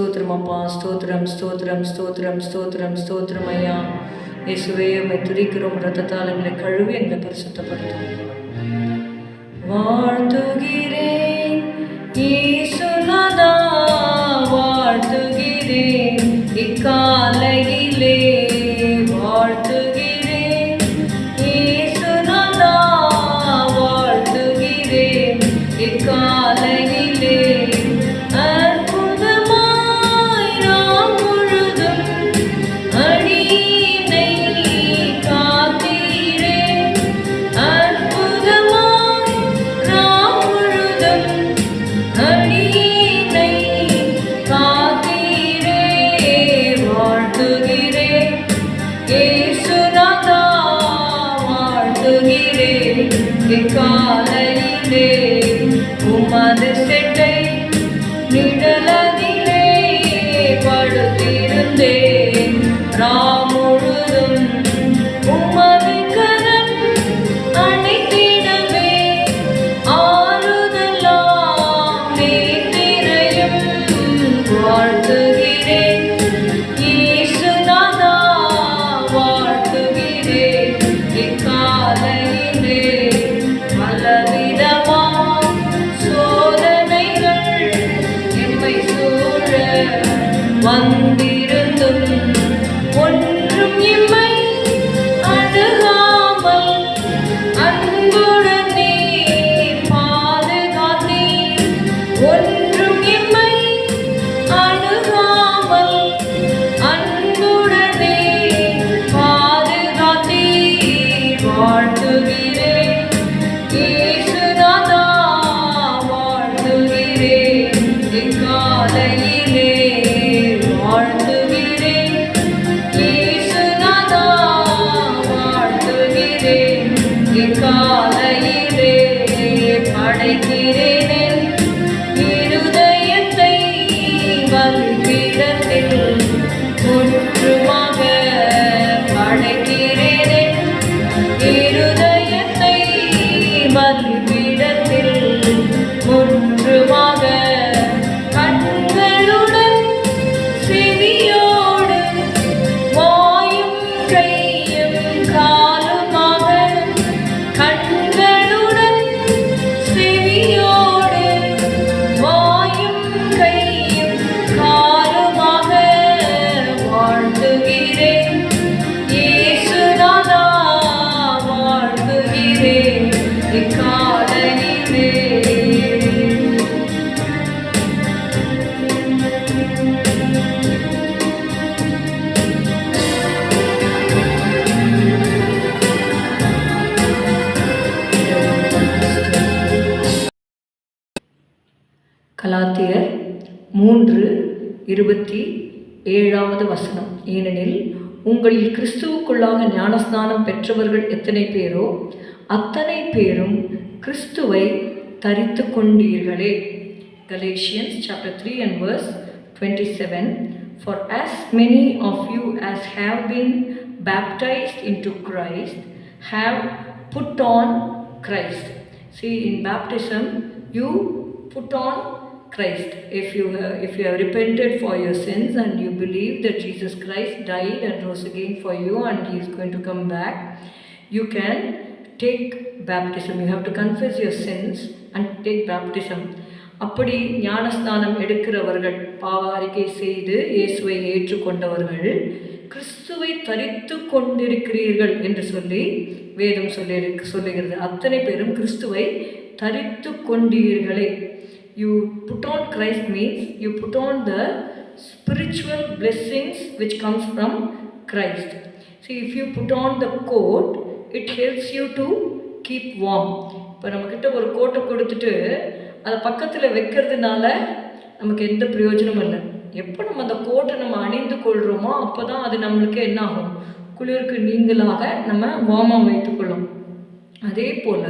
ஸ்தோத்திரம் அப்பா ஸ்தோத்திரம் ஸ்தோத்திரம் ஸ்தோத்திரம் ஸ்தோத்திரம் ஸ்தோத்திரம் ஐயா. இயேசுவே உம்மை துதிக்கிறோம் ரத்தத்தால் எங்களை கழுவி எங்களை பரிசுத்தப்படுத்தும். வாழ்த்துகிறேன். Ка. மூன்று இருபத்தி ஏழாவது வசனம் ஏனெனில் உங்களில் கிறிஸ்துவுக்குள்ளாக ஞானஸ்தானம் பெற்றவர்கள் எத்தனை பேரோ அத்தனை பேரும் கிறிஸ்துவை தரித்து கொண்டீர்களே Galatians chapter three and verse twenty seven for as many of you as have been baptised into Christ have put on Christ see in baptism you put on Christ. If you have, if you have repented for your sins and you believe that Jesus Christ died and rose again for you and He is going to come back, you can take baptism. You have to confess your sins and take baptism. அப்படி ஞானஸ்தானம் எடுக்கிறவர்கள் பாவ அறிக்கை செய்து இயேசுவை ஏற்றுக்கொண்டவர்கள் கிறிஸ்துவை தரித்து கொண்டிருக்கிறீர்கள் என்று சொல்லி வேதம் சொல்லி சொல்லுகிறது அத்தனை பேரும் கிறிஸ்துவை தரித்து கொண்டீர்களே you put on Christ means you put on the spiritual blessings which comes from Christ. See, if you put on the coat, it helps you to keep warm இப்போ நம்மக்கிட்ட ஒரு கோட்டை கொடுத்துட்டு அதை பக்கத்தில் வைக்கிறதுனால நமக்கு எந்த பிரயோஜனமும் இல்லை. எப்போ நம்ம அந்த கோட்டை நம்ம அணிந்து கொள்கிறோமோ அப்போ தான் அது நம்மளுக்கு என்ன ஆகும் குளிருக்கு நீங்களாக நம்ம வார்மாக வைத்துக்கொள்ளும் அதே போல்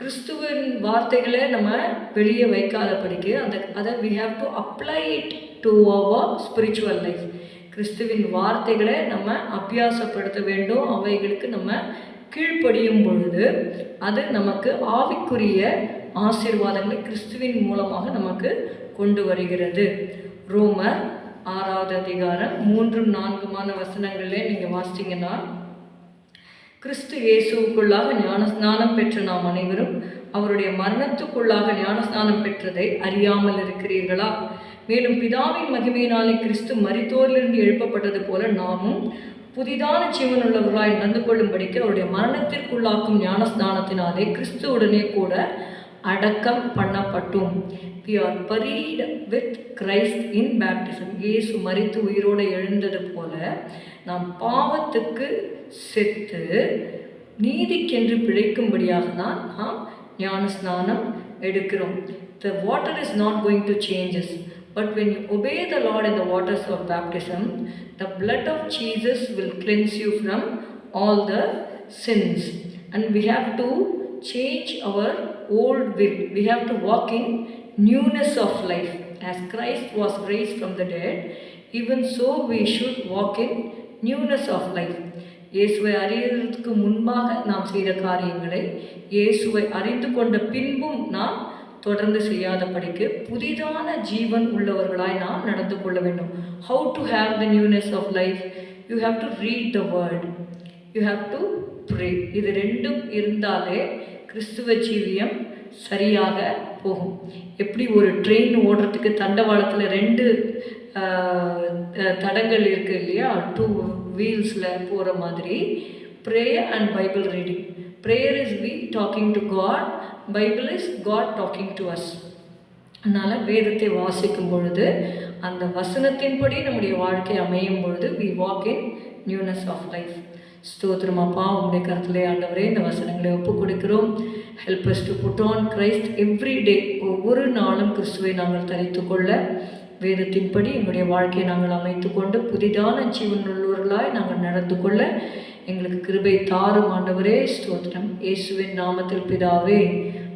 கிறிஸ்துவின் வார்த்தைகளை நம்ம வெளியே வைக்காதபடிக்கு அந்த அதை we have to apply it to our spiritual life கிறிஸ்துவின் வார்த்தைகளை நம்ம அபியாசப்படுத்த வேண்டும் அவைகளுக்கு நம்ம கீழ்ப்படியும் பொழுது அது நமக்கு ஆவிக்குரிய ஆசீர்வாதங்களை கிறிஸ்துவின் மூலமாக நமக்கு கொண்டு வருகிறது. ரோமர் ஆறாவது அதிகாரம் மூன்றும் நான்குமான வசனங்களே நீங்கள் வாசித்தீங்கன்னா கிறிஸ்து இயேசுவுக்குள்ளாக ஞானஸ்நானம் பெற்ற நாம் அனைவரும் அவருடைய மரணத்துக்குள்ளாக ஞானஸ்நானம் பெற்றதை அறியாமல் இருக்கிறீர்களா? மேலும் பிதாவின் மகிமையினாலே கிறிஸ்து மரித்தோரிலிருந்து எழுப்பப்பட்டது போல நாமும் புதிதான ஜீவனுள்ளவர்களாய் நடந்து கொள்ளும்படிக்கு அவருடைய மரணத்திற்குள்ளாக்கும் ஞானஸ்நானத்தினாலே கிறிஸ்துவுடனே கூட அடக்கம் பண்ணப்பட்டோம். We are buried with Christ in baptism இயேசு மறித்து உயிரோடு எழுந்தது போல நாம் பாவத்துக்கு செத்து நீதிக்கென்று பிழைக்கும்படியாக தான் நாம் ஞான ஸ்நானம் எடுக்கிறோம் the water is not going to changes but when you obey the Lord in the waters of baptism the blood of Jesus will cleanse you from all the sins and we have to change our old will. We have to walk in newness of life. As Christ was raised from the dead, even so we should walk in newness of life. இயேசுவை அறியறதுக்கு முன்பாக நாம் செய்த காரியங்களை இயேசுவை அறிந்து கொண்ட பின்பும் நாம் தொடர்ந்து செய்யாதபடிக்கு புதிதான ஜீவன் உள்ளவர்களாய் நாம் நடந்து கொள்ள வேண்டும் how to have the newness of life you have to read the word you have to pray இது ரெண்டும் இருந்தாலே கிறிஸ்துவ ஜீவியம் சரியாக போகும். எப்படி ஒரு ட்ரெயின் ஓடுறதுக்கு தண்டவாளத்தில் ரெண்டு தடங்கள் இருக்குது இல்லையா? டூ வீல்ஸில் போகிற மாதிரி. Prayer and Bible reading prayer is we talking to God Bible is God talking to us அதனால் வேதத்தை வாசிக்கும் பொழுது அந்த வசனத்தின்படி நம்முடைய வாழ்க்கை அமையும் பொழுது we walk in newness of life ஸ்தோத்திரம் அப்பா. உங்களுடைய கருத்திலே ஆண்டவரே இந்த வசனங்களை ஒப்புக் கொடுக்கிறோம் help us to put on Christ every day ஒவ்வொரு நாளும் கிறிஸ்துவை நாங்கள் தரித்து கொள்ள வேதத்தின்படி எங்களுடைய வாழ்க்கையை நாங்கள் அமைத்துக்கொண்டு புதிதான ஜீவனுள்ளவர்களாய் நாங்கள் நடந்து கொள்ள எங்களுக்கு கிருபை தாரும் ஆண்டவரே. ஸ்தோத்திரம். இயேசுவின் நாமத்தில் பிதாவே.